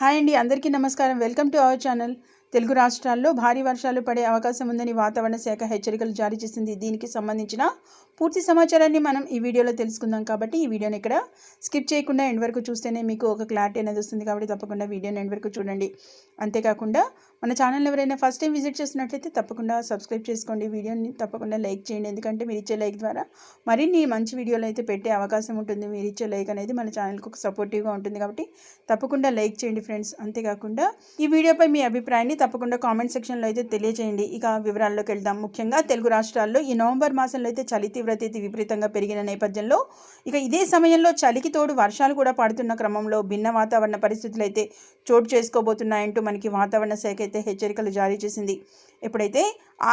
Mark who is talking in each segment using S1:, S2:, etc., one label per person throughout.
S1: Hi అండి అందరికీ నమస్కారం. Welcome to our channel. Telugu రాష్ట్రాల్లో భారీ వర్షాలు పడే అవకాశం ఉందని వాతావరణ శాఖ హెచ్చరికలు జారీ చేసింది. దీనికి సంబంధించిన పూర్తి సమాచారాన్ని మనం ఈ వీడియోలో తెలుసుకుందాం కాబట్టి ఈ వీడియోని ఇక్కడ స్కిప్ చేయకుండా ఎండ్ వరకు చూస్తేనే మీకు ఒక క్లారిటీ అనేది వస్తుంది కాబట్టి తప్పకుండా వీడియోని ఎండ్ వరకు చూడండి. అంతేకాకుండా మన ఛానల్ ఎవరైనా ఫస్ట్ టైం విజిట్ చేసినట్లయితే తప్పకుండా సబ్స్క్రైబ్ చేసుకోండి. వీడియోని తప్పకుండా లైక్ చేయండి. ఎందుకంటే మీరు ఇచ్చే లైక్ ద్వారా మరిన్ని మంచి వీడియోలు అయితే పెట్టే అవకాశం ఉంటుంది. మీరు ఇచ్చే లైక్ అనేది మన ఛానల్కి ఒక సపోర్టివ్గా ఉంటుంది కాబట్టి తప్పకుండా లైక్ చేయండి ఫ్రెండ్స్. అంతేకాకుండా ఈ వీడియోపై మీ అభిప్రాయాన్ని తప్పకుండా కామెంట్ సెక్షన్లో అయితే తెలియజేయండి. ఇక వివరాల్లోకి వెళ్దాం. ముఖ్యంగా తెలుగు రాష్ట్రాల్లో ఈ నవంబర్ మాసంలో అయితే చలి తీవ్రత అయితే విపరీతంగా పెరిగిన నేపథ్యంలో ఇక ఇదే సమయంలో చలికి తోడు వర్షాలు కూడా పడుతున్న క్రమంలో భిన్న వాతావరణ పరిస్థితులు అయితే చోటు చేసుకోబోతున్నాయంటూ మనకి వాతావరణ శాఖ అయితే హెచ్చరికలు జారీ చేసింది. ఎప్పుడైతే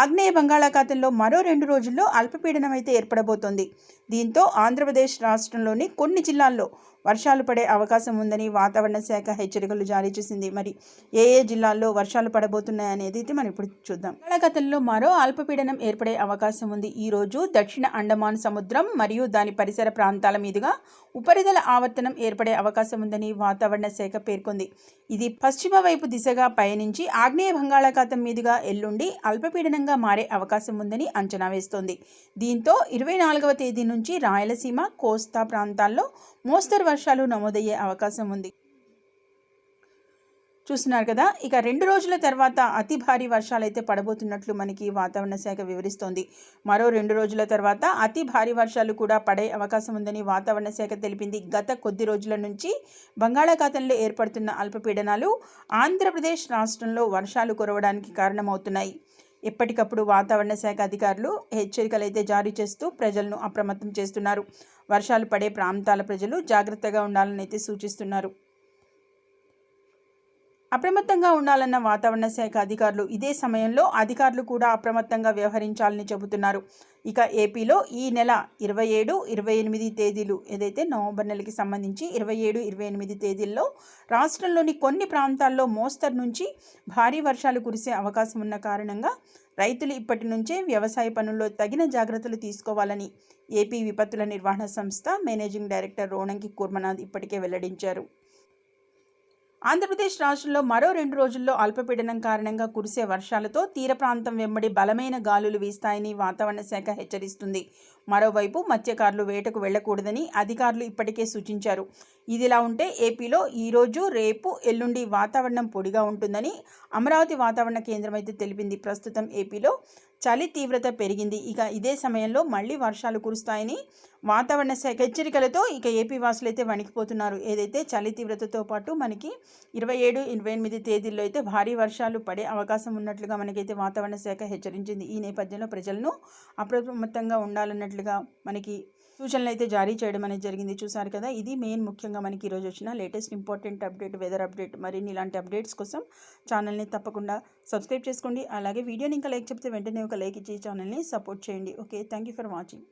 S1: ఆగ్నేయ బంగాళాఖాతంలో మరో రెండు రోజుల్లో అల్పపీడనం అయితే ఏర్పడబోతోంది. దీంతో ఆంధ్రప్రదేశ్ రాష్ట్రంలోని కొన్ని జిల్లాల్లో వర్షాలు పడే అవకాశం ఉందని వాతావరణ శాఖ హెచ్చరికలు జారీ చేసింది. మరి ఏ ఏ జిల్లాల్లో వర్షాలు పడబోతున్నాయి అనేది అయితే మనం ఇప్పుడు చూద్దాం. బంగాళాఖాతంలో మరో అల్పపీడనం ఏర్పడే అవకాశం ఉంది. ఈ రోజు దక్షిణ అండమాన్ సముద్రం మరియు దాని పరిసర ప్రాంతాల మీదుగా ఉపరితల ఆవర్తనం ఏర్పడే అవకాశం ఉందని వాతావరణ శాఖ పేర్కొంది. ఇది పశ్చిమ వైపు దిశగా పయనించి ఆగ్నేయ బంగాళాఖాతం మీదుగా ఎల్లుండి అల్పపీడనంగా మారే అవకాశం ఉందని అంచనా వేస్తోంది. దీంతో ఇరవై నాలుగవ తేదీ నుంచి రాయలసీమ కోస్తా ప్రాంతాల్లో మోస్తరు వర్షాలు నమోదయ్యే అవకాశం ఉంది. చూస్తున్నారు కదా ఇక రెండు రోజుల తర్వాత అతి భారీ వర్షాలు అయితే పడబోతున్నట్లు మనకి వాతావరణ శాఖ వివరిస్తోంది. మరో రెండు రోజుల తర్వాత అతి భారీ వర్షాలు కూడా పడే అవకాశం ఉందని వాతావరణ శాఖ తెలిపింది. గత కొద్ది రోజుల నుంచి బంగాళాఖాతంలో ఏర్పడుతున్న అల్పపీడనాలు ఆంధ్రప్రదేశ్ రాష్ట్రంలో వర్షాలు కురవడానికి కారణమవుతున్నాయి. ఎప్పటికప్పుడు వాతావరణ శాఖ అధికారులు హెచ్చరికలు అయితే జారీ చేస్తూ ప్రజలను అప్రమత్తం చేస్తున్నారు. వర్షాలు పడే ప్రాంతాల ప్రజలు జాగ్రత్తగా ఉండాలని అయితే సూచిస్తున్నారు. అప్రమత్తంగా ఉండాలన్న వాతావరణ శాఖ అధికారులు ఇదే సమయంలో అధికారులు కూడా అప్రమత్తంగా వ్యవహరించాలని చెబుతున్నారు. ఇక ఏపీలో ఈ నెల ఇరవై ఏడు ఇరవై ఎనిమిది తేదీలు ఏదైతే నవంబర్ నెలకి సంబంధించి ఇరవై ఏడు ఇరవై ఎనిమిది తేదీల్లో రాష్ట్రంలోని కొన్ని ప్రాంతాల్లో మోస్తరు నుంచి భారీ వర్షాలు కురిసే అవకాశం ఉన్న కారణంగా రైతులు ఇప్పటి నుంచే వ్యవసాయ పనుల్లో తగిన జాగ్రత్తలు తీసుకోవాలని ఏపీ విపత్తుల నిర్వహణ సంస్థ మేనేజింగ్ డైరెక్టర్ రోణంకి కూర్మనాథ్ ఇప్పటికే వెల్లడించారు. ఆంధ్రప్రదేశ్ రాష్ట్రంలో మరో రెండు రోజుల్లో అల్పపీడనం కారణంగా కురిసే వర్షాలతో తీర ప్రాంతం వెంబడి బలమైన గాలులు వీస్తాయని వాతావరణ శాఖ హెచ్చరిస్తుంది. మరోవైపు మత్స్యకారులు వేటకు వెళ్ళకూడదని అధికారులు ఇప్పటికే సూచించారు. ఇదిలా ఉంటే ఏపీలో ఈరోజు రేపు ఎల్లుండి వాతావరణం పొడిగా ఉంటుందని అమరావతి వాతావరణ కేంద్రం అయితే తెలిపింది. ప్రస్తుతం ఏపీలో చలి తీవ్రత పెరిగింది. ఇక ఇదే సమయంలో మళ్ళీ వర్షాలు కురుస్తాయని వాతావరణ శాఖ హెచ్చరికలతో ఇక ఏపీ వాసులు అయితే వణికిపోతున్నారు. ఏదైతే చలి తీవ్రతతో పాటు మనకి ఇరవై ఏడు ఇరవై ఎనిమిది తేదీల్లో అయితే భారీ వర్షాలు పడే అవకాశం ఉన్నట్లుగా మనకైతే వాతావరణ శాఖ హెచ్చరించింది. ఈ నేపథ్యంలో ప్రజలను అప్రమత్తంగా ఉండాలన్నట్లుగా మనకి సూచనలు అయితే జారీ చేయడం అనేది జరిగింది. చూసారు కదా ఇది మెయిన్ ముఖ్యంగా మనకి ఈరోజు వచ్చిన latest important update weather update మరిన్ని ఇలాంటి అప్డేట్స్ కోసం ఛానల్ని తప్పకుండా సబ్స్క్రైబ్ చేసుకోండి. అలాగే వీడియోని ఇంకా లైక్ చెప్తే వెంటనే ఒక లైక్ ఇచ్చి ఛానల్ని సపోర్ట్ చేయండి. Okay thank you for watching.